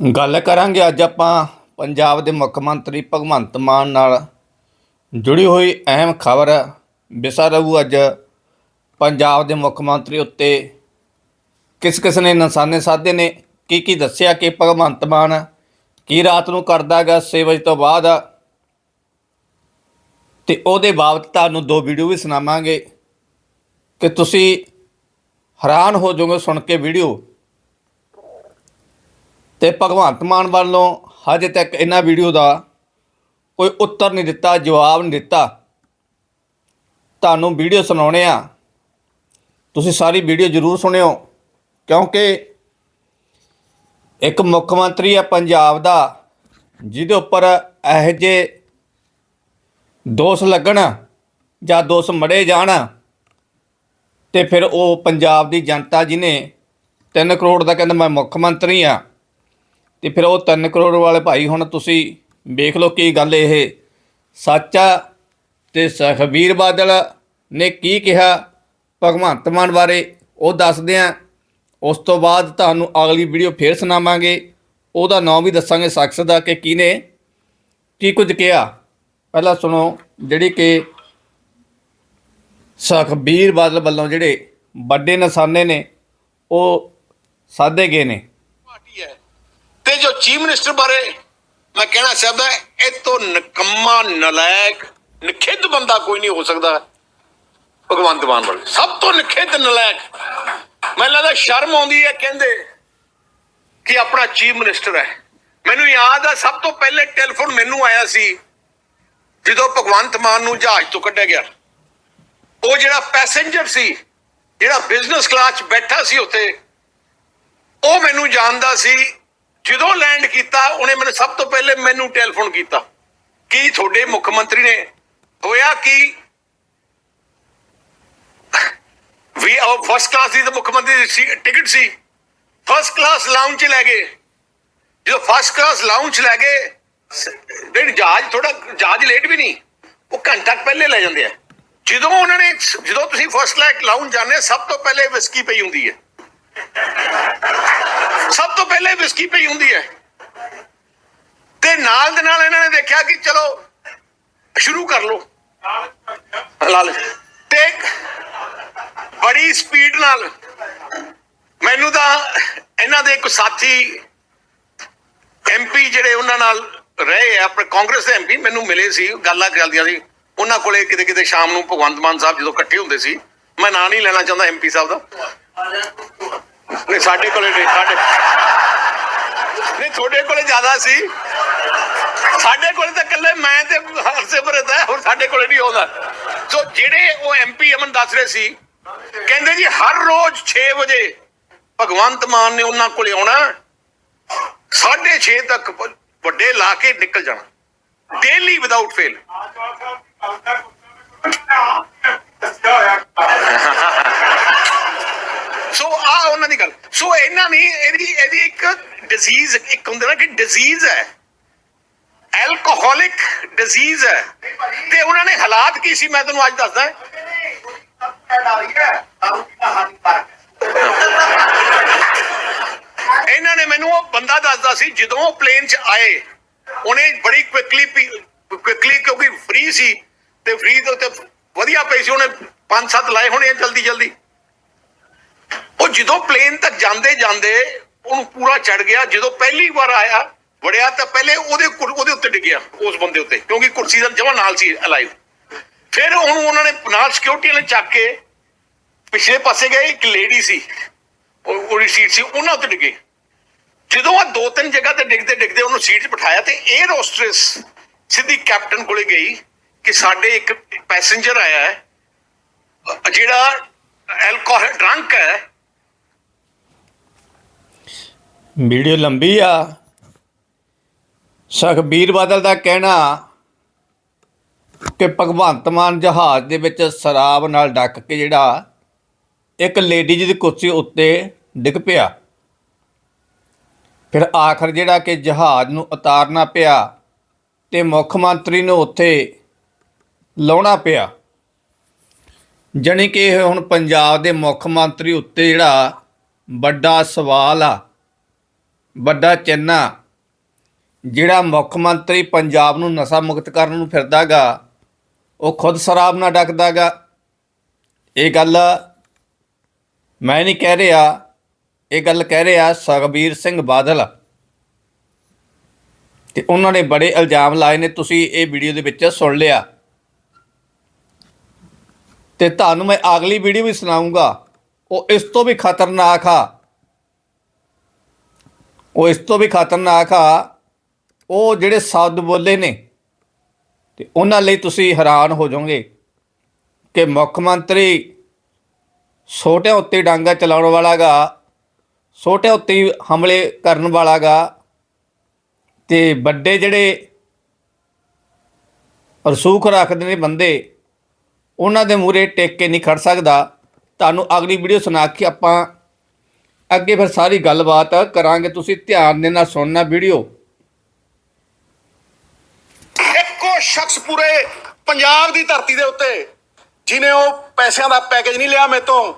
ਗੱਲ ਕਰਾਂਗੇ ਅੱਜ ਆਪਾਂ ਪੰਜਾਬ ਦੇ ਮੁੱਖ ਮੰਤਰੀ ਭਗਵੰਤ ਮਾਨ ਨਾਲ ਜੁੜੀ ਹੋਈ ਅਹਿਮ ਖਬਰ। ਵਿਸਾ ਰਹੂ ਅੱਜ ਪੰਜਾਬ ਦੇ ਮੁੱਖ ਮੰਤਰੀ ਉੱਤੇ। ਕਿਸ ਕਿਸ ਨੇ ਨਿਸ਼ਾਨੇ ਸਾਧੇ ਨੇ? ਕੀ ਕੀ ਦੱਸਿਆ ਕਿ ਭਗਵੰਤ ਮਾਨ ਕੀ ਰਾਤ ਨੂੰ ਕਰਦਾ ਗਾ 6 ਵਜੇ ਤੋਂ ਬਾਅਦ? ਤੇ ਉਹਦੇ ਬਾਬਤ ਤੁਹਾਨੂੰ ਦੋ ਵੀਡੀਓ ਵੀ ਸੁਣਾਵਾਂਗੇ। ਕਿ ਤੁਸੀਂ ਹੈਰਾਨ ਹੋ ਜਾਓਗੇ ਸੁਣ ਕੇ ਵੀਡੀਓ। ਤੇ ਭਗਵੰਤ ਮਾਨ ਵੱਲੋਂ ਹਜੇ ਤੱਕ ਇਹਨਾਂ ਵੀਡੀਓ ਦਾ ਕੋਈ ਉੱਤਰ ਨਹੀਂ ਦਿੱਤਾ, ਜਵਾਬ ਨਹੀਂ ਦਿੱਤਾ। ਤੁਹਾਨੂੰ ਵੀਡੀਓ ਸੁਣਾਉਣੇ ਆ। ਤੁਸੀਂ ਸਾਰੀ ਵੀਡੀਓ ਜ਼ਰੂਰ ਸੁਣਿਓ, ਕਿਉਂਕਿ ਇੱਕ ਮੁੱਖ ਮੰਤਰੀ ਆ ਪੰਜਾਬ ਦਾ, ਜਿਹਦੇ ਉੱਪਰ ਇਹੋ ਜਿਹੇ ਦੋਸ਼ ਲੱਗਣ ਜਾਂ ਦੋਸ਼ ਮੜੇ ਜਾਣ, ਤੇ ਫਿਰ ਉਹ ਪੰਜਾਬ ਦੀ ਜਨਤਾ ਜਿਹਨੇ 3 ਕਰੋੜ ਦਾ ਕਹਿੰਦਾ ਮੈਂ ਮੁੱਖ ਮੰਤਰੀ ਆ ਤੇ ਫਿਰ ਉਹ 3 ਕਰੋੜ ਵਾਲੇ ਭਾਈ ਹੁਣ ਤੁਸੀਂ ਵੇਖ ਲਓ ਕੀ ਗੱਲ ਇਹ। ਸੱਚ ਆ ਤੇ ਸੁਖਬੀਰ ਬਾਦਲ ਨੇ ਕੀ ਕਿਹਾ ਭਗਵੰਤ ਮਾਨ ਬਾਰੇ, ਉਹ ਦੱਸਦੇ ਆ। ਉਸ ਤੋਂ ਬਾਅਦ ਤੁਹਾਨੂੰ ਅਗਲੀ ਵੀਡੀਓ ਫੇਰ ਸੁਣਾਵਾਂਗੇ। ਉਹਦਾ ਨਾਮ ਵੀ ਦੱਸਾਂਗੇ ਸ਼ਖਸ ਦਾ ਕਿ ਕਿਹਨੇ, ਕੀ ਕੁਝ ਕਿਹਾ। ਪਹਿਲਾਂ ਸੁਣੋ ਜਿਹੜੀ ਕਿ ਸੁਖਬੀਰ ਬਾਦਲ ਵੱਲੋਂ ਜਿਹੜੇ ਵੱਡੇ ਨਿਸ਼ਾਨੇ ਨੇ, ਉਹ ਸਾਧੇ ਗਏ ਨੇ। ਤੇ ਜੋ ਚੀਫ ਮਿਨਿਸਟਰ ਬਾਰੇ ਮੈਂ ਕਹਿਣਾ ਚਾਹੁੰਦਾ, ਇਹ ਤੋਂ ਨਕੰਮਾ ਨਲਾਇਕ, ਨਖਿੱਧ ਬੰਦਾ ਕੋਈ ਨਹੀਂ ਹੋ ਸਕਦਾ ਭਗਵੰਤ ਮਾਨ ਵਾਲੇ। ਸਭ ਤੋਂ ਨਖਿੱਧ ਨਲਾਇਕ। ਮੈਨੂੰ ਲੱਗਦਾ ਸ਼ਰਮ ਆਉਂਦੀ ਹੈ ਕਹਿੰਦੇ ਕਿ ਆਪਣਾ ਚੀਫ ਮਿਨਿਸਟਰ ਹੈ। ਮੈਨੂੰ ਯਾਦ ਆ, ਸਭ ਤੋਂ ਪਹਿਲੇ ਟੈਲੀਫੋਨ ਮੈਨੂੰ ਆਇਆ ਸੀ, ਜਦੋਂ ਭਗਵੰਤ ਮਾਨ ਨੂੰ ਜਹਾਜ਼ ਤੋਂ ਕੱਢਿਆ ਗਿਆ। ਉਹ ਜਿਹੜਾ ਪੈਸੇਂਜਰ ਸੀ, ਜਿਹੜਾ ਬਿਜ਼ਨਸ ਕਲਾਸ 'ਚ ਬੈਠਾ ਸੀ ਉੱਥੇ, ਉਹ ਮੈਨੂੰ ਜਾਣਦਾ ਸੀ ਜਦੋਂ ਲੈਂਡ ਕੀਤਾ, ਉਹਨੇ ਮੈਨੂੰ ਸਭ ਤੋਂ ਪਹਿਲੇ ਮੈਨੂੰ ਟੈਲੀਫੋਨ ਕੀਤਾ ਕੀ ਤੁਹਾਡੇ ਮੁੱਖ ਮੰਤਰੀ ਨੇ ਹੋਇਆ ਕਿ? ਵੀ ਉਹ ਫਸਟ ਕਲਾਸ ਦੀ ਤਾਂ ਮੁੱਖ ਮੰਤਰੀ ਦੀ ਸੀ ਟਿਕਟ ਸੀ। ਫਸਟ ਕਲਾਸ ਲਾਉਂਜ 'ਚ ਲੈ ਗਏ। ਜਦੋਂ ਫਸਟ ਕਲਾਸ ਲਾਉਂਜ 'ਚ ਲੈ ਗਏ ਨਹੀਂ, ਜਹਾਜ਼ ਥੋੜਾ ਜਹਾਜ਼ ਲੇਟ ਵੀ ਨਹੀਂ, ਉਹ ਘੰਟਾ ਪਹਿਲੇ ਲੈ ਜਾਂਦੇ ਆ। ਜਦੋਂ ਉਹਨਾਂ ਨੇ, ਜਦੋਂ ਤੁਸੀਂ ਫਸਟ ਕਲਾਸ ਲਾਉਂਜ ਜਾਂਦੇ ਸਭ ਤੋਂ ਪਹਿਲੇ ਵਿਸਕੀ ਪਈ ਹੁੰਦੀ ਹੈ। ਸਭ ਤੋਂ ਪਹਿਲੇ ਵਿਸਕੀ ਪਈ ਹੁੰਦੀ ਹੈ। ਤੇ ਨਾਲ ਦੇ ਨਾਲ ਇਹਨਾਂ ਨੇ ਦੇਖਿਆ ਕਿ ਚਲੋ, ਸ਼ੁਰੂ ਕਰ ਲੋ ਲਾਲ ਤੇ ਬੜੀ ਸਪੀਡ ਨਾਲ ਮੈਨੂੰ ਤਾਂ ਇਹਨਾਂ ਦੇ ਇੱਕ ਸਾਥੀ ਐਮਪੀ ਜਿਹੜੇ ਉਹਨਾਂ ਨਾਲ ਰਹੇ ਆ, ਆਪਣੇ ਕਾਂਗਰਸ ਦੇ ਐਮਪੀ ਮੈਨੂੰ ਮਿਲੇ ਸੀ, ਗੱਲਾਂ ਕਰਦੀਆਂ ਸੀ। ਉਹਨਾਂ ਕੋਲੇ ਕਿਤੇ ਕਿਤੇ ਸ਼ਾਮ ਨੂੰ ਭਗਵੰਤ ਮਾਨ ਸਾਹਿਬ ਜਦੋਂ ਇਕੱਠੇ ਹੁੰਦੇ ਸੀ, ਮੈਂ ਨਾਂ ਨਹੀਂ ਲੈਣਾ ਚਾਹੁੰਦਾ ਐਮਪੀ ਸਾਹਿਬ ਦਾ। ਨਹੀਂ ਸਾਡੇ ਕੋਲੇ ਨਹੀਂ ਸਾਡੇ ਨਹੀਂ ਤੁਹਾਡੇ ਕੋਲੇ ਜ਼ਿਆਦਾ ਸੀ ਸਾਡੇ ਕੋਲੇ ਤਾਂ ਇਕੱਲੇ ਮੈਂ ਤੇ ਹਰਸਿਮਰਤ ਹੈ ਹੁਣ ਸਾਡੇ ਕੋਲੇ ਨਹੀਂ ਆਉਂਦਾ ਸੋ ਜਿਹੜੇ ਉਹ ਐਮਪੀ ਅਮਨ ਦੱਸ ਰਹੇ ਸੀ ਕਹਿੰਦੇ ਜੀ ਹਰ ਰੋਜ਼ 6 ਵਜੇ ਭਗਵੰਤ ਮਾਨ ਨੇ ਉਹਨਾਂ ਕੋਲੇ ਆਉਣਾ 6:30 ਤੱਕ ਵੱਡੇ ਲਾ ਕੇ ਨਿਕਲ ਜਾਣਾ ਡੇਲੀ ਵਿਦਆਊਟ ਫੇਲ ਸੋ ਆ ਉਹਨਾਂ ਦੀ ਗੱਲ। ਸੋ ਇਹਨਾਂ ਨੇ ਇਹਦੀ ਇਹਦੀ ਇੱਕ ਡਿਜ਼ੀਜ਼ ਇੱਕ ਹੁੰਦਾ ਨਾ ਕਿ ਡਿਜ਼ੀਜ਼ ਹੈ। ਐਲਕੋਹੋਲਿਕ ਡਿਜ਼ੀਜ਼ ਹੈ। ਤੇ ਉਹਨਾਂ ਨੇ ਹਾਲਾਤ ਕੀ ਸੀ? ਮੈਂ ਤੁਹਾਨੂੰ ਅੱਜ ਦੱਸਦਾ। ਇਹਨਾਂ ਨੇ ਮੈਨੂੰ ਉਹ ਬੰਦਾ ਦੱਸਦਾ ਸੀ, ਜਦੋਂ ਉਹ ਪਲੇਨ 'ਚ ਆਏ, ਉਹਨੇ ਬੜੀ ਕੁਇਕਲੀ ਕੁਇਕਲੀ ਕਿਉਂਕਿ ਫ੍ਰੀ ਸੀ, ਤੇ ਫ੍ਰੀ ਦੇ ਉੱਤੇ ਵਧੀਆ ਪਈ ਸੀ, ਉਹਨੇ ਪੰਜ ਸੱਤ ਲਾਏ ਹੋਣੇ ਆ ਜਲਦੀ ਜਲਦੀ ਜਦੋਂ ਪਲੇਨ ਤੱਕ ਜਾਂਦੇ ਜਾਂਦੇ ਉਹਨੂੰ ਪੂਰਾ ਚੜ ਗਿਆ, ਜਦੋਂ ਪਹਿਲੀ ਵਾਰ ਆਇਆ, ਵੜਿਆ ਤਾਂ ਪਹਿਲੇ ਉਹਦੇ ਉਹਦੇ ਉੱਤੇ ਡਿੱਗਿਆ, ਉਸ ਬੰਦੇ ਉੱਤੇ, ਕਿਉਂਕਿ ਕੁਰਸੀ ਦਾ ਜਮਾ ਨਾਲ ਸੀ ਅਲਾਈਵ ਫਿਰ ਉਹਨੂੰ ਉਹਨਾਂ ਨੇ ਨਾਲ ਸਿਕਿਉਰਿਟੀ ਨੇ ਚੱਕ ਕੇ ਪਿਛਲੇ ਪਾਸੇ ਗਏ, ਇੱਕ ਲੇਡੀ ਸੀ ਉਹਦੀ ਸੀਟ ਸੀ, ਉਹਨਾਂ ਉੱਤੇ ਡਿੱਗੇ। ਜਦੋਂ ਆ ਦੋ ਤਿੰਨ ਜਗ੍ਹਾ ਤੇ ਡਿੱਗਦੇ ਡਿੱਗਦੇ ਉਹਨੂੰ ਸੀਟ 'ਚ ਬਿਠਾਇਆ ਤੇ 에ਅਰ ਹੋਸਟ੍ਰੈਸ ਸਿੱਧੀ ਕੈਪਟਨ ਕੋਲੇ ਗਈ ਕਿ ਸਾਡੇ ਇੱਕ ਪੈਸੇਂਜਰ ਆਇਆ ਹੈ ਜਿਹੜਾ ਐਲਕੋਹਲ ਡਰੰਕ ਹੈ ਵੀਡੀਓ ਲੰਬੀ ਆ। ਸੁਖਬੀਰ ਬਾਦਲ ਦਾ ਕਹਿਣਾ ਕਿ ਭਗਵੰਤ ਮਾਨ ਜਹਾਜ਼ ਦੇ ਵਿੱਚ ਸ਼ਰਾਬ ਨਾਲ ਡੱਕ ਕੇ ਜਿਹੜਾ ਇੱਕ ਲੇਡੀ ਦੀ ਕੁਰਸੀ ਉੱਤੇ ਡਿੱਗ ਪਿਆ। ਫਿਰ ਆਖਰ ਜਿਹੜਾ ਕਿ ਜਹਾਜ਼ ਨੂੰ ਉਤਾਰਨਾ ਪਿਆ ਤੇ ਮੁੱਖ ਮੰਤਰੀ ਨੂੰ ਉੱਥੇ ਲਾਉਣਾ ਪਿਆ। ਜਾਣੀ ਕਿ ਇਹ ਹੁਣ ਪੰਜਾਬ ਦੇ ਮੁੱਖ ਮੰਤਰੀ ਉੱਤੇ ਜਿਹੜਾ ਵੱਡਾ ਸਵਾਲ ਆ। ਵੱਡਾ ਚਿੰਨ੍ਹ ਜਿਹੜਾ ਮੁੱਖ ਮੰਤਰੀ ਪੰਜਾਬ ਨੂੰ ਨਸ਼ਾ ਮੁਕਤ ਕਰਨ ਨੂੰ ਫਿਰਦਾਗਾ, ਉਹ ਖੁਦ ਸ਼ਰਾਬ ਨਾਲ ਡੱਕਦਾਗਾ। ਇਹ ਗੱਲ ਮੈਂ ਨਹੀਂ ਕਹਿ ਰਿਹਾ, ਇਹ ਗੱਲ ਕਹਿ ਰਿਹਾ ਸੁਖਬੀਰ ਸਿੰਘ ਬਾਦਲ। ਤੇ ਉਹਨਾਂ ਨੇ ਬੜੇ ਇਲਜ਼ਾਮ ਲਾਏ ਨੇ, ਤੁਸੀਂ ਇਹ ਵੀਡੀਓ ਦੇ ਵਿੱਚ ਸੁਣ ਲਿਆ। ਤੇ ਤੁਹਾਨੂੰ ਮੈਂ ਅਗਲੀ ਵੀਡੀਓ ਵੀ ਸੁਣਾਉਂਗਾ ਉਹ ਇਸ ਤੋਂ ਵੀ ਖਤਰਨਾਕ ਆ। ਉਹ ਇਸ ਤੋਂ ਵੀ ਖਤਰਨਾਕ ਆ, ਉਹ ਜਿਹੜੇ ਸ਼ਬਦ ਬੋਲੇ ਨੇ, ਤੇ ਉਹਨਾਂ ਲਈ ਤੁਸੀਂ ਹੈਰਾਨ ਹੋ ਜਾਓਗੇ ਕਿ ਮੁੱਖ ਮੰਤਰੀ ਛੋਟਿਆਂ ਉੱਤੇ ਡਾਂਗਾ ਚਲਾਉਣ ਵਾਲਾਗਾ, ਛੋਟਿਆਂ ਉੱਤੇ ਹਮਲੇ ਕਰਨ ਵਾਲਾਗਾ, ਤੇ ਵੱਡੇ ਜਿਹੜੇ ਰਸੂਖ ਰੱਖਦੇ ਨੇ ਬੰਦੇ, ਉਹਨਾਂ ਦੇ ਮੂਰੇ ਟੇਕ ਕੇ ਨਹੀਂ ਖੜ ਸਕਦਾ। ਤੁਹਾਨੂੰ ਅਗਲੀ ਵੀਡੀਓ ਸੁਣਾ ਕੇ ਆਪਾਂ ਅੱਗੇ ਫਿਰ ਸਾਰੀ ਗੱਲਬਾਤ ਕਰਾਂਗੇ, ਤੁਸੀਂ ਧਿਆਨ ਦੇ ਨਾਲ ਸੁਣਨਾ ਵੀਡੀਓ। ਇੱਕੋ ਸ਼ਖਸ ਪੂਰੇ ਪੰਜਾਬ ਦੀ ਧਰਤੀ ਦੇ ਉੱਤੇ, ਜਿਨੇ ਉਹ ਪੈਸਿਆਂ ਦਾ ਪੈਕੇਜ ਨਹੀਂ ਲਿਆ ਮੇਰੇ ਤੋਂ,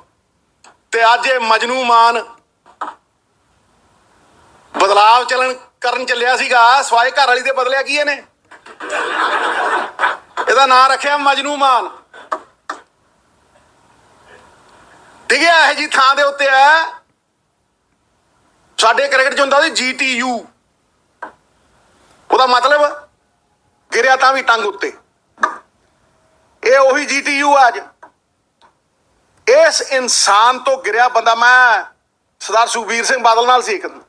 ਤੇ ਅੱਜ ਇਹ ਮਜਨੂ ਮਾਨ ਬਦਲਾਵ ਚੱਲਣ ਕਰਨ ਚੱਲਿਆ ਸੀਗਾ। ਸਵਾਏ ਘਰ ਵਾਲੀ ਦੇ ਬਦਲਿਆ ਕੀ ਇਹਨੇ? ਇਹਦਾ ਨਾਂ ਰੱਖਿਆ ਮਜਨੂ ਮਾਨ। ਡਿੱਗਿਆ ਇਹ ਜੀ ਥਾਂ ਦੇ ਉੱਤੇ ਹੈ। ਸਾਡੇ ਕ੍ਰਿਕਟ ਚ ਹੁੰਦਾ ਸੀ ਜੀਟੀਯੂ ਉਹਦਾ ਮਤਲਬ ਗਿਰਿਆ ਤਾਂ ਵੀ ਟੰਗ ਉੱਤੇ। ਇਹ ਉਹੀ ਜੀਟੀਯੂ ਅੱਜ। ਇਸ ਇਨਸਾਨ ਤੋਂ ਗਿਰਿਆ ਬੰਦਾ ਮੈਂ ਸਰਦਾਰ ਸੁਖਬੀਰ ਸਿੰਘ ਬਾਦਲ ਨਾਲ ਸੀ ਇੱਕ ਦਿਨ।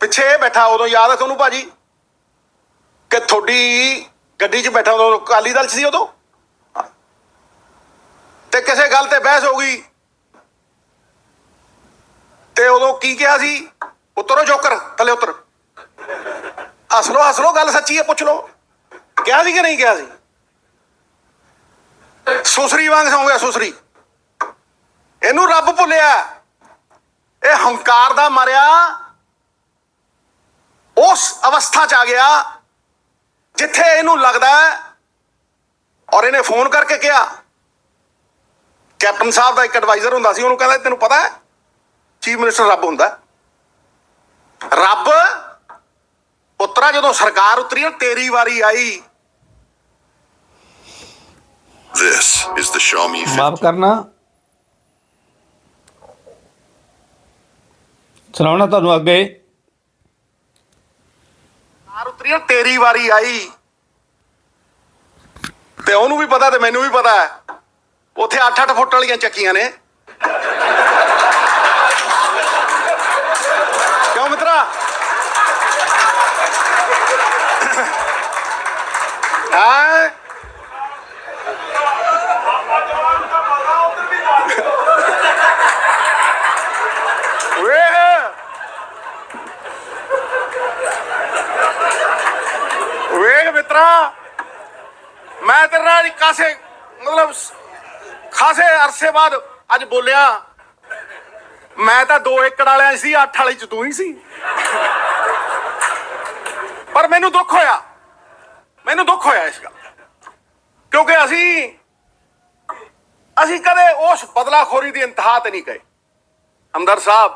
ਪਿੱਛੇ ਇਹ ਬੈਠਾ ਉਦੋਂ, ਯਾਦ ਹੈ ਤੁਹਾਨੂੰ ਭਾਜੀ? ਕਿ ਤੁਹਾਡੀ ਗੱਡੀ 'ਚ ਬੈਠਾ ਉਦੋਂ ਅਕਾਲੀ ਦਲ 'ਚ ਸੀ ਉਦੋਂ? ਤੇ ਕਿਸੇ ਗੱਲ ਤੇ ਬਹਿਸ ਹੋ ਗਈ। ਤੇ ਉਦੋਂ ਕੀ ਕਿਹਾ ਸੀ? ਉਤਰੋ ਜੋਕਰ, ਥੱਲੇ ਉਤਰ। ਅਸਲੋ ਅਸਲੋ ਗੱਲ ਸੱਚੀ ਹੈ ਪੁੱਛ ਲਓ। ਕਿਹਾ ਸੀ ਕਿ ਨਹੀਂ ਕਿਹਾ ਸੀ? ਸੁਸਰੀ ਵਾਂਗ ਸੌਂ ਗਿਆ ਸੁਸਰੀ। ਇਹਨੂੰ ਰੱਬ ਭੁੱਲਿਆ। ਇਹ ਹੰਕਾਰ ਦਾ ਮਾਰਿਆ। ਉਸ ਅਵਸਥਾ ਚ ਆ ਗਿਆ, ਜਿੱਥੇ ਇਹਨੂੰ ਲੱਗਦਾ ਔਰ ਇਹਨੇ ਫੋਨ ਕਰਕੇ ਕਿਹਾ। ਕੈਪਟਨ ਸਾਹਿਬ ਦਾ ਇੱਕ ਐਡਵਾਈਜ਼ਰ ਹੁੰਦਾ ਸੀ, ਉਹਨੂੰ ਕਹਿੰਦਾ, ਤੈਨੂੰ ਪਤਾ ਹੈ ਚੀਫ ਮਿਨਿਸਟਰ ਰੱਬ ਹੁੰਦਾ। ਰੱਬ ਪੁੱਤਰਾ ਜਦੋਂ ਸਰਕਾਰ ਉਤਰੀ ਨਾ ਤੇਰੀ ਵਾਰੀ ਆਈ। This is the Xiaomi 50. ਮਾਫ ਕਰਨਾ। ਸੁਣਾਉਣਾ ਤੁਹਾਨੂੰ ਅੱਗੇ। ਸਰਕਾਰ ਉਤਰੀ ਨਾ ਤੇਰੀ ਵਾਰੀ ਆਈ। ਤੇ ਉਹਨੂੰ ਵੀ ਪਤਾ ਤੇ ਮੈਨੂੰ ਵੀ ਪਤਾ। ਹੈ ਉੱਥੇ 8-8 ਫੁੱਟ ਵਾਲੀਆਂ ਚੱਕੀਆਂ ਨੇ ਕਿਉਂ ਮਿੱਤਰਾ ਹਾਂ। ਵੇਖ ਵੇਖ ਮਿੱਤਰਾ, ਮੈਂ ਤੇਰੇ ਨਾਲ ਕਾਸੇ ਮਤਲਬ ਖਾਸੇ ਅਰਸੇ ਬਾਅਦ ਅੱਜ ਬੋਲਿਆ, ਮੈਂ ਤਾਂ 2 ਏਕੜ ਵਾਲਿਆਂ ਸੀ 8 ਵਾਲੀ ਚ ਤੂੰ ਹੀ ਸੀ। ਪਰ ਮੈਨੂੰ ਦੁੱਖ ਹੋਇਆ। ਮੈਨੂੰ ਦੁੱਖ ਹੋਇਆ ਇਸ ਗੱਲ ਕਿਉਂਕਿ ਅਸੀਂ ਅਸੀਂ ਕਦੇ ਉਸ ਬਦਲਾਖੋਰੀ ਦੀ ਇੰਤਹਾ ਤੇ ਨਹੀਂ ਗਏ। ਅੰਦਰ ਸਾਹਿਬ,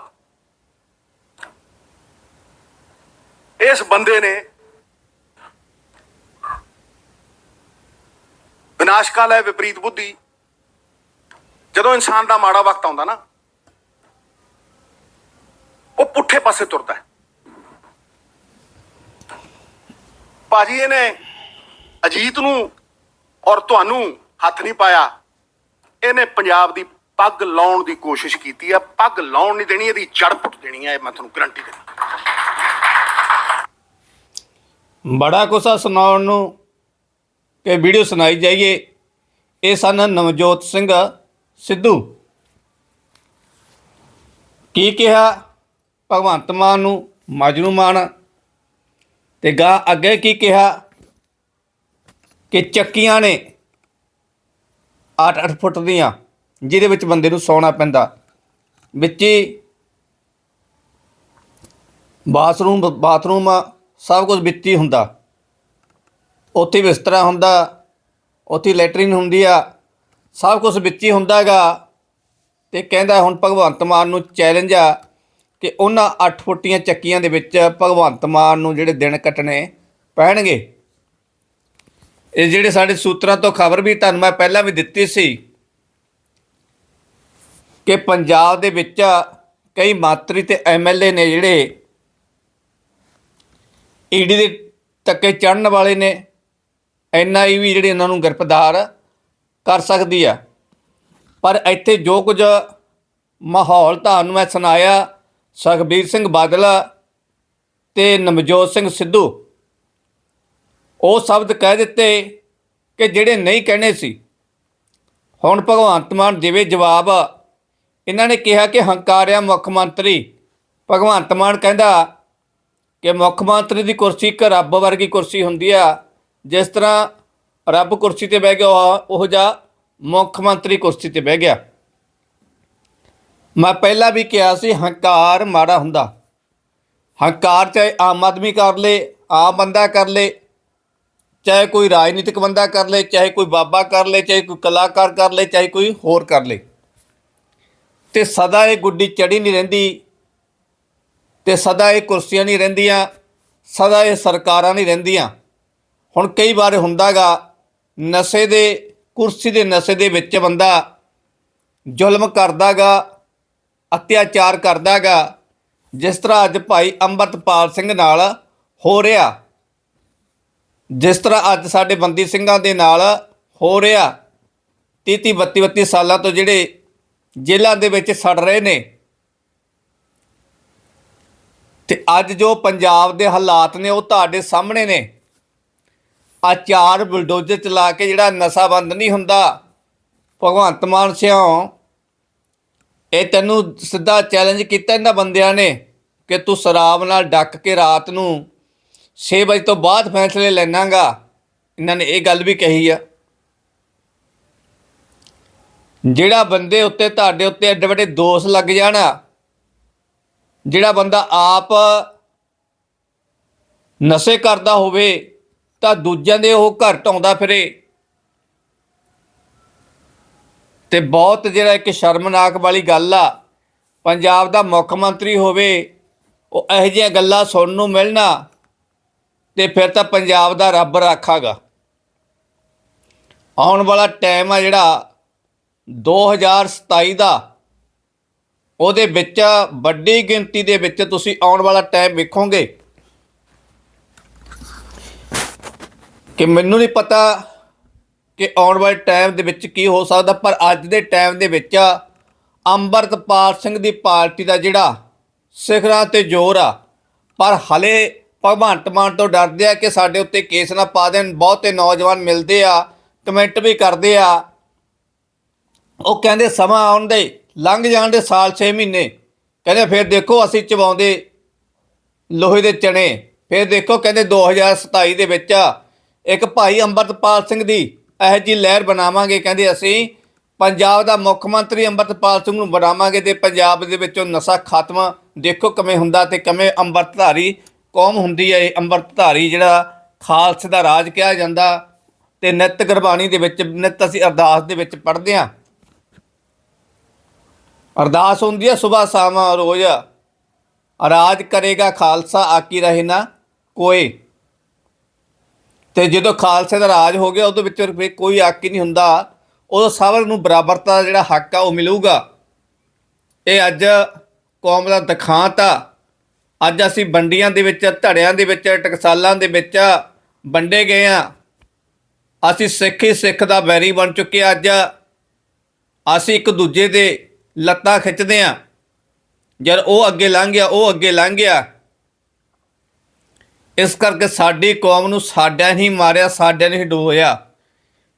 ਇਸ ਬੰਦੇ ਨੇ ਵਿਨਾਸ਼ਕਾਲ ਹੈ ਵਿਪਰੀਤ ਬੁੱਧੀ, ਜਦੋਂ ਇਨਸਾਨ ਦਾ ਮਾੜਾ ਵਕਤ ਆਉਂਦਾ ਨਾ, ਉਹ ਪੁੱਠੇ ਪਾਸੇ ਤੁਰਦਾ ਹੈ। ਭਾਜੀ, ਇਹਨੇ ਅਜੀਤ ਨੂੰ ਔਰ ਤੁਹਾਨੂੰ ਹੱਥ ਨਹੀਂ ਪਾਇਆ। ਇਹਨੇ ਪੰਜਾਬ ਦੀ ਪੱਗ ਲਾਉਣ ਦੀ ਕੋਸ਼ਿਸ਼ ਕੀਤੀ ਹੈ ਪੱਗ ਲਾਉਣ ਨਹੀਂ ਦੇਣੀ, ਇਹਦੀ ਜੜ ਪੁੱਟ ਦੇਣੀ ਹੈ ਇਹ ਮੈਂ ਤੁਹਾਨੂੰ ਗਰੰਟੀ ਦਿੰਦਾ। ਬੜਾ ਕੁਛ ਆ ਸੁਣਾਉਣ ਨੂੰ ਕਿ ਵੀਡੀਓ ਸੁਣਾਈ ਜਾਈਏ। ਇਹ ਸਨ ਨਵਜੋਤ ਸਿੰਘ ਸਿੱਧੂ। ਕੀ ਕਿਹਾ? ਭਗਵੰਤ ਮਾਨ ਨੂੰ, ਮਜਨੂ ਮਾਨ। ਤੇ ਗਾ ਅੱਗੇ ਕੀ ਕਿਹਾ? ਕਿ ਚੱਕੀਆਂ ਨੇ 8-8 ਫੁੱਟ ਦੀਆਂ, ਜਿਹਦੇ ਵਿੱਚ ਬੰਦੇ ਨੂੰ ਸੌਣਾ ਪੈਂਦਾ। ਵਿੱਚ ਹੀ ਬਾਥਰੂਮ ਬਾਥਰੂਮ ਸਭ ਕੁਝ ਵਿੱਚ ਹੀ ਹੁੰਦਾ। ਉੱਥੇ ਬਿਸਤਰਾ ਹੁੰਦਾ, ਉੱਥੇ ਲੈਟਰਿਨ ਹੁੰਦੀ ਆ, ਸਭ ਕੁਝ ਵਿੱਚ ਹੀ ਹੁੰਦਾਗਾ ਤੇ ਕਹਿੰਦਾ ਹੁਣ ਭਗਵੰਤ ਮਾਨ ਨੂੰ ਚੈਲੰਜ ਆ ਕਿ ਉਹਨਾਂ 8 ਫੁੱਟੀਆਂ ਚੱਕੀਆਂ ਦੇ ਵਿੱਚ ਭਗਵੰਤ ਮਾਨ ਨੂੰ ਜਿਹੜੇ ਦਿਨ ਕੱਟਣੇ ਪੈਣਗੇ। ਇਹ ਜਿਹੜੇ ਸਾਡੇ ਸੂਤਰਾਂ ਤੋਂ ਖਬਰ ਵੀ ਤੁਹਾਨੂੰ ਮੈਂ ਪਹਿਲਾਂ ਵੀ ਦਿੱਤੀ ਸੀ ਕਿ ਪੰਜਾਬ ਦੇ ਵਿੱਚ ਕਈ ਮੰਤਰੀ ਤੇ ਐਮਐਲਏ ਨੇ ਜਿਹੜੇ ਈਡੀ ਦੇ ਤੱਕੇ ਚੜਨ ਵਾਲੇ ਨੇ ਐਨਆਈ ਵੀ ਜਿਹੜੀ ਇਹਨਾਂ ਨੂੰ ਗ੍ਰਿਫਤਾਰ ਕਰ ਸਕਦੀ ਆ। ਪਰ ਇੱਥੇ ਜੋ ਕੁਝ ਮਾਹੌਲ ਤੁਹਾਨੂੰ ਮੈਂ ਸੁਣਾਇਆ, ਸੁਖਬੀਰ ਸਿੰਘ ਬਾਦਲ ਤੇ ਨਵਜੋਤ ਸਿੰਘ ਸਿੱਧੂ ਉਹ ਸ਼ਬਦ ਕਹਿ ਦਿੱਤੇ ਕਿ ਜਿਹੜੇ ਨਹੀਂ ਕਹਿਣੇ ਸੀ। ਹੁਣ ਭਗਵੰਤ ਮਾਨ ਦੇਵੇ ਜਵਾਬ ਇਹਨਾਂ ਨੇ ਕਿਹਾ ਕਿ ਹੰਕਾਰਿਆ ਮੁੱਖ ਮੰਤਰੀ। ਭਗਵੰਤ ਮਾਨ ਕਹਿੰਦਾ ਕਿ ਮੁੱਖ ਮੰਤਰੀ ਦੀ ਕੁਰਸੀ ਇੱਕ ਰੱਬ ਵਰਗੀ ਕੁਰਸੀ ਹੁੰਦੀ ਆ, ਜਿਸ ਤਰ੍ਹਾਂ ਰੱਬ ਕੁਰਸੀ ਤੇ ਬਹਿ ਗਿਆ, ਉਹ- ਉਹ ਜਿਹਾ ਮੁੱਖ ਮੰਤਰੀ ਕੁਰਸੀ ਤੇ ਬਹਿ ਗਿਆ। ਮੈਂ ਪਹਿਲਾਂ ਵੀ ਕਿਹਾ ਸੀ, ਹੰਕਾਰ ਮਾੜਾ ਹੁੰਦਾ। ਹੰਕਾਰ ਚਾਹੇ ਆਮ ਆਦਮੀ ਕਰ ਲੇ, ਆਮ ਬੰਦਾ ਕਰ ਲੇ ਚਾਹੇ ਕੋਈ ਰਾਜਨੀਤਿਕ ਬੰਦਾ ਕਰ ਲੇ, ਚਾਹੇ ਕੋਈ ਬਾਬਾ ਕਰ ਲੇ, ਚਾਹੇ ਕੋਈ ਕਲਾਕਾਰ ਕਰ ਲੇ, ਚਾਹੇ ਕੋਈ ਹੋਰ ਕਰ ਲੇ। ਤੇ ਸਦਾ ਇਹ ਗੁੱਡੀ ਚੜੀ ਨਹੀਂ ਰਹਿੰਦੀ, ਤੇ ਸਦਾ ਇਹ ਕੁਰਸੀਆਂ ਨਹੀਂ ਰਹਿੰਦੀਆਂ, ਸਦਾ ਇਹ ਸਰਕਾਰਾਂ ਨਹੀਂ ਰਹਿੰਦੀਆਂ। ਹੁਣ ਕਈ ਵਾਰ ਹੁੰਦਾਗਾ, ਨਸ਼ੇ ਦੇ, ਕੁਰਸੀ ਦੇ ਨਸ਼ੇ ਦੇ ਵਿੱਚ ਬੰਦਾ ਜ਼ੁਲਮ ਕਰਦਾਗਾ, ਅਤਿਆਚਾਰ ਕਰਦਾਗਾ, ਜਿਸ ਤਰ੍ਹਾਂ ਅੱਜ ਭਾਈ ਅੰਮ੍ਰਿਤਪਾਲ ਸਿੰਘ ਨਾਲ ਹੋ ਰਿਹਾ। ਜਿਸ ਤਰ੍ਹਾਂ ਅੱਜ ਸਾਡੇ ਬੰਦੀ ਸਿੰਘਾਂ ਦੇ ਨਾਲ ਹੋ ਰਿਹਾ 30 32 32 ਸਾਲਾਂ ਤੋਂ ਜਿਹੜੇ ਜੇਲ੍ਹਾਂ ਦੇ ਵਿੱਚ ਸੜ ਰਹੇ ਨੇ। ਤੇ ਅੱਜ ਜੋ ਪੰਜਾਬ ਦੇ ਹਾਲਾਤ ਨੇ ਉਹ ਤੁਹਾਡੇ ਸਾਹਮਣੇ ਨੇ। ਆ ਚਾਰ ਬਲਡੋਜਰ ਚਲਾ ਕੇ ਜਿਹੜਾ ਨਸ਼ਾ ਬੰਦ ਨਹੀਂ ਹੁੰਦਾ, ਭਗਵੰਤ ਮਾਨ ਸਿਓ, ਇਹ ਤੈਨੂੰ ਸਿੱਧਾ ਚੈਲੰਜ ਕੀਤਾ ਇਹਨਾਂ ਬੰਦਿਆਂ ਨੇ ਕਿ ਤੂੰ ਸ਼ਰਾਬ ਨਾਲ ਡੱਕ ਕੇ ਰਾਤ ਨੂੰ 6 ਵਜੇ ਤੋਂ ਬਾਅਦ ਫੈਸਲੇ ਲੈਣਾਗਾ। ਇਹਨਾਂ ਨੇ ਇਹ ਗੱਲ ਵੀ ਕਹੀ ਆ। ਜਿਹੜਾ ਬੰਦੇ ਉੱਤੇ ਤੁਹਾਡੇ ਉੱਤੇ ਐਡੇ ਵੱਡੇ ਦੋਸ਼ ਲੱਗ ਜਾਣਾ, ਜਿਹੜਾ ਬੰਦਾ ਆਪ ਨਸ਼ੇ ਕਰਦਾ ਹੋਵੇ, ਤਾਂ ਦੂਜਿਆਂ ਦੇ ਉਹ ਘਰ ਢਾਉਂਦਾ ਫਿਰੇ। ਤੇ ਬਹੁਤ ਜਿਹੜਾ ਇੱਕ ਸ਼ਰਮਨਾਕ ਵਾਲੀ ਗੱਲ ਆ, ਪੰਜਾਬ ਦਾ ਮੁੱਖ ਮੰਤਰੀ ਹੋਵੇ, ਉਹ ਇਹੋ ਜਿਹੀਆਂ ਗੱਲਾਂ ਸੁਣਨ ਨੂੰ ਮਿਲਣਾ। ਤੇ ਫਿਰ ਤਾਂ ਪੰਜਾਬ ਦਾ ਰੱਬ ਰਾਖਾਗਾ। ਆਉਣ ਵਾਲਾ ਟਾਈਮ ਆ ਜਿਹੜਾ 2027 ਦਾ, ਉਹਦੇ ਵਿੱਚ ਵੱਡੀ ਗਿਣਤੀ ਦੇ ਵਿੱਚ ਤੁਸੀਂ ਆਉਣ ਵਾਲਾ ਟਾਈਮ ਵੇਖੋਗੇ। ਕਿ ਮੈਨੂੰ ਨਹੀਂ ਪਤਾ ਕਿ ਆਉਣ ਵਾਲੇ ਟਾਈਮ ਦੇ ਵਿੱਚ ਕੀ ਹੋ ਸਕਦਾ, ਪਰ ਅੱਜ ਦੇ ਟਾਈਮ ਦੇ ਵਿੱਚ ਅੰਮ੍ਰਿਤਪਾਲ ਸਿੰਘ ਦੀ ਪਾਰਟੀ ਦਾ ਜਿਹੜਾ ਸਿਖਰਾਂ ਤੇ ਜ਼ੋਰ ਆ, ਪਰ ਹਲੇ ਭਗਵੰਤ ਮਾਨ ਤੋਂ ਡਰਦੇ ਆ ਕਿ ਸਾਡੇ ਉੱਤੇ ਕੇਸ ਨਾ ਪਾ ਦੇਣ, ਬਹੁਤੇ ਨੌਜਵਾਨ ਮਿਲਦੇ ਆ, ਕਮੈਂਟ ਵੀ ਕਰਦੇ ਆ। ਉਹ ਕਹਿੰਦੇ ਸਮਾਂ ਆਉਣ ਦੇ, ਲੰਘ ਜਾਣ ਦੇ ਸਾਲ 6 ਮਹੀਨੇ। ਕਹਿੰਦੇ ਫਿਰ ਦੇਖੋ ਅਸੀਂ ਚਵਾਉਂਦੇ ਲੋਹੇ ਦੇ ਚਣੇ। ਫਿਰ ਦੇਖੋ ਕਹਿੰਦੇ 2027 ਦੇ ਵਿੱਚ ਇੱਕ ਭਾਈ ਅੰਮ੍ਰਿਤਪਾਲ ਸਿੰਘ ਦੀ ਇਹੋ ਜੀ ਲਹਿਰ ਬਣਾਵਾਂਗੇ। ਕਹਿੰਦੇ ਅਸੀਂ ਪੰਜਾਬ ਦਾ ਮੁੱਖ ਮੰਤਰੀ ਅੰਮ੍ਰਿਤਪਾਲ ਸਿੰਘ ਨੂੰ ਬਣਾਵਾਂਗੇ ਤੇ ਪੰਜਾਬ ਦੇ ਵਿੱਚੋਂ ਨਸ਼ਾ ਖਤਮ ਦੇਖੋ ਕਿਵੇਂ ਹੁੰਦਾ ਤੇ ਕਿਵੇਂ ਅੰਮ੍ਰਿਤਧਾਰੀ ਕੌਮ ਹੁੰਦੀ ਹੈ ਇਹ ਅੰਮ੍ਰਿਤਧਾਰੀ, ਜਿਹੜਾ ਖਾਲਸੇ ਦਾ ਰਾਜ ਕਿਹਾ ਜਾਂਦਾ ਤੇ ਨਿਤ ਗੁਰਬਾਣੀ ਦੇ ਵਿੱਚ, ਨਿਤ ਅਸੀਂ ਅਰਦਾਸ ਦੇ ਵਿੱਚ ਪੜ੍ਹਦੇ ਹਾਂ। ਅਰਦਾਸ ਹੁੰਦੀ ਹੈ ਸਵੇਰ ਸ਼ਾਮ ਰੋਜ਼ ਰਾਜ ਕਰੇਗਾ, ਖਾਲਸਾ ਆਕੀ ਰਹੇ ਨਾ ਕੋਈ ਤੇ ਜਦੋਂ ਖਾਲਸੇ ਦਾ ਰਾਜ ਹੋ ਗਿਆ, ਉਹਦੇ ਵਿੱਚ ਫਿਰ ਕੋਈ ਆਕੀ ਨਹੀਂ ਹੁੰਦਾ। ਉਦੋਂ ਸਭ ਨੂੰ ਬਰਾਬਰਤਾ ਦਾ ਜਿਹੜਾ ਹੱਕ ਆ, ਉਹ ਮਿਲੂਗਾ। ਇਹ ਅੱਜ ਕੌਮ ਦਾ ਦਿਖਾਂਤ ਆ। ਅੱਜ ਅਸੀਂ ਬੰਡੀਆਂ ਦੇ ਵਿੱਚ, ਧੜਿਆਂ ਦੇ ਵਿੱਚ, ਟਕਸਾਲਾਂ ਦੇ ਵਿੱਚ ਵੰਡੇ ਗਏ ਆ ਅਸੀਂ ਸਿੱਖ ਹੀ ਸਿੱਖ ਦਾ ਵੈਰੀ ਬਣ ਚੁੱਕੇ ਆ ਅੱਜ। ਅਸੀਂ ਇੱਕ ਦੂਜੇ ਦੇ ਲੱਤਾਂ ਖਿੱਚਦੇ ਆ ਜਦ ਉਹ ਅੱਗੇ ਲੰਘ ਗਿਆ, ਉਹ ਅੱਗੇ ਲੰਘ ਗਿਆ। ਇਸ ਕਰਕੇ ਸਾਡੀ ਕੌਮ ਨੂੰ ਸਾਡਿਆਂ ਹੀ ਮਾਰਿਆ, ਸਾਡਿਆਂ ਨੇ ਹੀ ਡੋਇਆ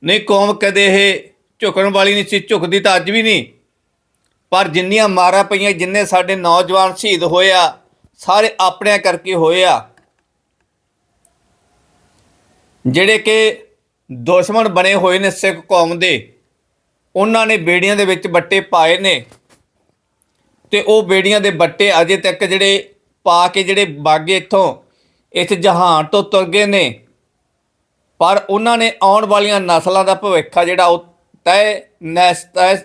ਨਹੀਂ, ਕੌਮ ਕਦੇ ਇਹ ਝੁਕਣ ਵਾਲੀ ਨਹੀਂ ਸੀ, ਝੁਕਦੀ ਤਾਂ ਅੱਜ ਵੀ ਨਹੀਂ। ਪਰ ਜਿੰਨੀਆਂ ਮਾਰਾਂ ਪਈਆਂ, ਜਿੰਨੇ ਸਾਡੇ ਨੌਜਵਾਨ ਸ਼ਹੀਦ ਹੋਏ ਆ ਸਾਰੇ ਆਪਣਿਆਂ ਕਰਕੇ ਹੋਏ ਆ। ਜਿਹੜੇ ਕਿ ਦੁਸ਼ਮਣ ਬਣੇ ਹੋਏ ਨੇ ਸਿੱਖ ਕੌਮ ਦੇ, ਉਹਨਾਂ ਨੇ ਬੇੜੀਆਂ ਦੇ ਵਿੱਚ ਬੱਟੇ ਪਾਏ ਨੇ। ਤੇ ਉਹ ਬੇੜੀਆਂ ਦੇ ਬੱਟੇ ਅਜੇ ਤੱਕ ਜਿਹੜੇ ਪਾ ਕੇ ਜਿਹੜੇ ਬਾਗੇ ਇੱਥੋਂ, ਇਸ ਜਹਾਨ ਤੋਂ ਤੁਰ ਗਏ ਨੇ। ਪਰ ਉਹਨਾਂ ਨੇ ਆਉਣ ਵਾਲੀਆਂ ਨਸਲਾਂ ਦਾ ਭਵਿੱਖ ਆ ਜਿਹੜਾ ਉਹ ਤੈ ਨੈਸ ਤੈ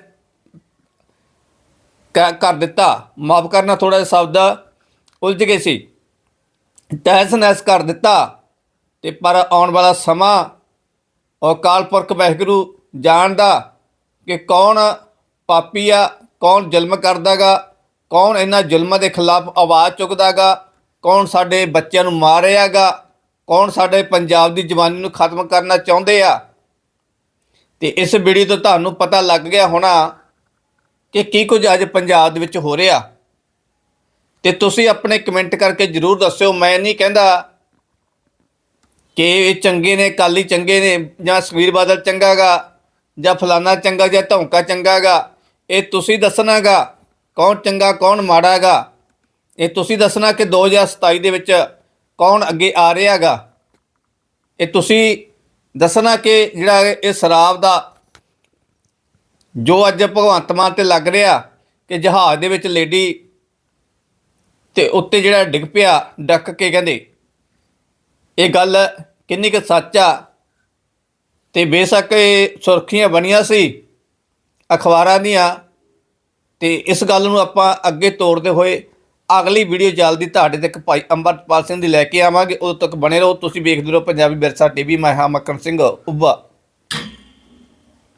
ਕ- ਕਰ ਦਿੱਤਾ। ਮਾਫ ਕਰਨਾ ਥੋੜਾ ਜਿਹਾ ਸ਼ਬਦ ਉਲਝ ਗਏ ਸੀ। ਤਹਿਸ ਨਹਿਸ ਕਰ ਦਿੱਤਾ ਤੇ ਪਰ ਆਉਣ ਵਾਲਾ ਸਮਾਂ ਉਹ ਕਾਲਪੁਰਖ ਵਾਹਿਗੁਰੂ ਜਾਣਦਾ ਕਿ ਕੌਣ ਪਾਪੀ ਆ, ਕੌਣ ਜ਼ੁਲਮ ਕਰਦਾਗਾ, ਕੌਣ ਇਹਨਾਂ ਜ਼ੁਲਮਾਂ ਦੇ ਖਿਲਾਫ ਆਵਾਜ਼ ਚੁੱਕਦਾਗਾ, ਕੌਣ ਸਾਡੇ ਬੱਚਿਆਂ ਨੂੰ ਮਾਰ ਰਿਹਾਗਾ, ਕੌਣ ਸਾਡੇ ਪੰਜਾਬ ਦੀ ਜਵਾਨੀ ਨੂੰ ਖਤਮ ਕਰਨਾ ਚਾਹੁੰਦੇ ਆ। ਤੇ ਇਸ ਵੀਡੀਓ ਤੋਂ ਤੁਹਾਨੂੰ ਪਤਾ ਲੱਗ ਗਿਆ ਹੋਣਾ ਕਿ ਕੀ ਕੁਝ ਅੱਜ ਪੰਜਾਬ ਦੇ ਵਿੱਚ ਹੋ ਰਿਹਾ। ਤੇ ਤੁਸੀਂ ਆਪਣੇ ਕਮੈਂਟ ਕਰਕੇ ਜਰੂਰ ਦੱਸਿਓ। ਮੈਂ ਨਹੀਂ ਕਹਿੰਦਾ ਕਿ ਇਹ ਚੰਗੇ ਨੇ ਕਾਲੀ ਚੰਗੇ ਨੇ, ਜਾਂ ਸੁਖਬੀਰ ਬਾਦਲ ਚੰਗਾਗਾ ਜਾਂ ਫਲਾਨਾ ਚੰਗਾ, ਜਾਂ ਧੌਂਕਾ ਚੰਗਾਗਾ ਇਹ ਤੁਸੀਂ ਦੱਸਣਾਗਾ ਕੌਣ ਚੰਗਾ, ਕੌਣ ਮਾੜਾਗਾ ਇਹ ਤੁਸੀਂ ਦੱਸਣਾ ਕਿ 2027 ਦੇ ਵਿੱਚ ਕੌਣ ਅੱਗੇ ਆ ਰਿਹਾਗਾ ਇਹ ਤੁਸੀਂ ਦੱਸਣਾ ਕਿ ਜਿਹੜਾ ਇਹ ਸ਼ਰਾਬ ਦਾ ਜੋ ਅੱਜ ਭਗਵੰਤ ਮਾਨ ਤੇ ਲੱਗ ਰਿਹਾ ਕਿ ਜਹਾਜ਼ ਦੇ ਵਿੱਚ ਲੇਡੀ ਤੇ ਉੱਤੇ ਜਿਹੜਾ ਡਿੱਗ ਪਿਆ, ਡੱਕ ਕੇ ਕਹਿੰਦੇ, ਇਹ ਗੱਲ ਕਿੰਨੀ ਕੁ ਸੱਚ ਆ? ਤੇ ਬੇਸ਼ੱਕ ਇਹ ਸੁਰਖੀਆਂ ਬਣੀਆਂ ਸੀ, ਅਖਬਾਰਾਂ ਦੀਆਂ, ਤੇ ਇਸ ਗੱਲ ਨੂੰ ਆਪਾਂ ਅੱਗੇ ਤੋਰਦੇ ਹੋਏ ਅਗਲੀ ਵੀਡੀਓ ਜਲਦੀ ਤੁਹਾਡੇ ਤੱਕ ਭਾਈ ਅੰਮ੍ਰਿਤਪਾਲ ਸਿੰਘ ਦੀ ਲੈ ਕੇ ਆਵਾਂਗੇ। ਉਦੋਂ ਤੱਕ ਬਣੇ ਰਹੋ, ਤੁਸੀਂ ਵੇਖਦੇ ਰਹੋ ਪੰਜਾਬੀ ਵਿਰਸਾ ਟੀਵੀ, ਮੈਂ ਹਾਂ ਮੱਕੜ ਸਿੰਘ, ਉੱਭਾ।